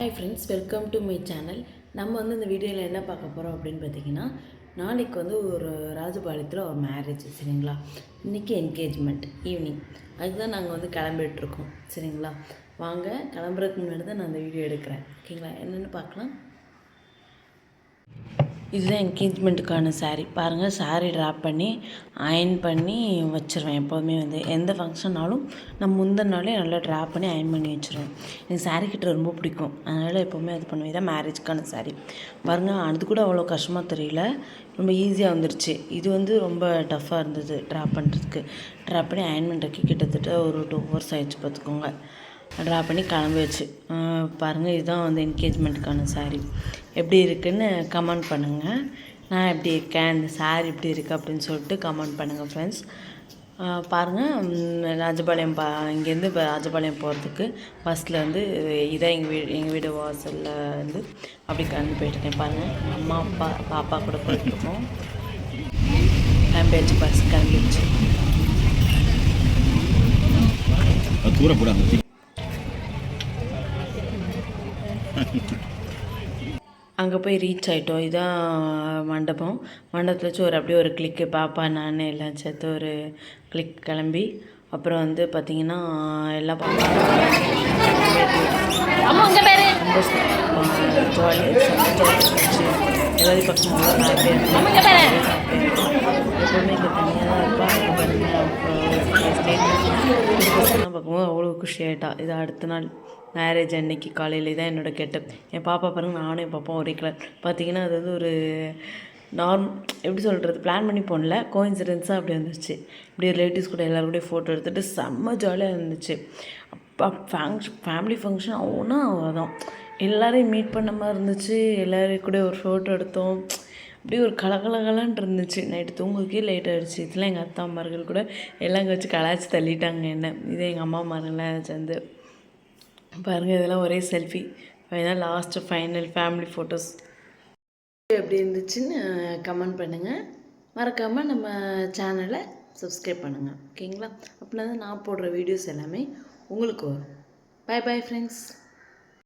Hi friends welcome to my channel நம்ம வந்து இந்த வீடியோவில் என்ன பார்க்க போகிறோம் அப்படின்னு பார்த்தீங்கன்னா நாளைக்கு வந்து ஒரு ராஜபாளையத்தில் ஒரு மேரேஜ் சரிங்களா? இன்றைக்கி என்கேஜ்மெண்ட் ஈவினிங் அதுதான் நாங்கள் வந்து கிளம்பிட்டுருக்கோம் சரிங்களா? வாங்க கிளம்புறதுக்கு முன்னாடி தான் நான் அந்த வீடியோ எடுக்கிறேன். ஓகேங்களா? என்னென்னு பார்க்கலாம். இதுதான் என்கேஜ்மெண்ட்டுக்கான saree. பாருங்கள் saree ட்ராப் பண்ணி அயன் பண்ணி வச்சுருவேன் எப்போதுமே வந்து. எந்த ஃபங்க்ஷன்னாலும் நான் முந்தின நாளே நல்லா ட்ராப் பண்ணி அயன் பண்ணி வச்சுருவேன். எனக்கு saree கிட்ட ரொம்ப பிடிக்கும். அதனால் எப்போவுமே அது பண்ணுவேன். இதான் மேரேஜ்க்கான saree. பாருங்கள் அது கூட அவ்வளோ கஷ்டமாக தெரியல. ரொம்ப ஈஸியாக வந்துருச்சு. இது வந்து ரொம்ப டஃப்பாக இருந்தது ட்ராப் பண்ணுறதுக்கு ட்ராப் பண்ணி அயன் பண்ணுறதுக்கு கிட்டத்தட்ட ஒரு டூ ஹவர்ஸ் ஆயிடுச்சு பார்த்துக்கோங்க. ட்ரா பண்ணி கிளம்பியாச்சு. பாருங்கள் இதுதான் வந்து என்கேஜ்மெண்ட்டுக்கான saree. எப்படி இருக்குன்னு கமெண்ட் பண்ணுங்கள் நான் எப்படி இருக்கேன் இந்த saree எப்படி இருக்குது அப்படின்னு சொல்லிட்டு கமெண்ட் பண்ணுங்கள் ஃப்ரெண்ட்ஸ் பாருங்கள் ராஜபாளையம் பா இங்கேருந்து இப்போ ராஜபாளையம் போகிறதுக்கு பஸ்ஸில் வந்து இதான் எங்கள் வீடு எங்கள் வீடு வாசலில் வந்து அப்படி கலந்து போயிட்டுருக்கேன். பாருங்கள் அம்மா அப்பா பாப்பா கூட போயிட்டுருக்கோம். கிளம்பியாச்சு பஸ் கிளம்பிடுச்சு தூரப்படாது அங்கே போய் ரீச் ஆகிட்டோம் இதான் மண்டபம். மண்டபத்தில் வச்சு ஒரு அப்படியே ஒரு கிளிக்கு பாப்பா நான் எல்லாம் சேர்த்து ஒரு கிளிக் கிளம்பி அப்புறம் வந்து பார்த்திங்கன்னா எல்லாம் எல்லாரையும் பக்கம் எப்போவுமே இங்கே தனியாக தான் இருப்பா அங்கே பாருங்க பசங்களாம் பார்க்கும்போது அவ்வளோ குஷி ஆகிட்டா இது அடுத்த நாள் மேரேஜ் அன்னைக்கு காலையில் தான் என்னோட கெட்டப் என் பாப்பா பாருங்க நானும் என் பாப்பா ஒரே கலர் பார்த்தீங்கன்னா அது வந்து ஒரு நார்ம் எப்படி சொல்கிறது பிளான் பண்ணி போனல கோயின்சிடென்ஸாக அப்படி வந்துச்சு இப்படி ரிலேட்டிவ்ஸ் கூட எல்லோரும் கூட ஃபோட்டோ எடுத்துகிட்டு செம்ம ஜாலியாக இருந்துச்சு. அப்போ ஃபங்க்ஷன் ஃபேமிலி ஃபங்க்ஷன் அவனா அவ்வளோதான் எல்லோரையும் மீட் பண்ண மாதிரி இருந்துச்சு. எல்லோரும் கூட ஒரு ஃபோட்டோ எடுத்தோம். அப்படியே ஒரு கலகலகலான் இருந்துச்சு. நைட்டு தூங்குறதுக்கே லேட் ஆகிடுச்சு இதெல்லாம் எங்கள் அத்தா அம்மார்கள் கூட எல்லாம் இங்கே வச்சு கலாச்சி தள்ளிட்டாங்க என்ன. இதே எங்கள் அம்மா அம்மாருங்களாம் சேர்ந்து. பாருங்கள் இதெல்லாம் ஒரே selfie final last final family photos எப்படி இருந்துச்சுன்னு கமெண்ட் பண்ணுங்கள் மறக்காமல் நம்ம சேனலை சப்ஸ்கிரைப் பண்ணுங்கள் ஓகேங்களா அப்படின்னா தான் நான் போடுற வீடியோஸ் எல்லாமே உங்களுக்கு வரும். By bye friends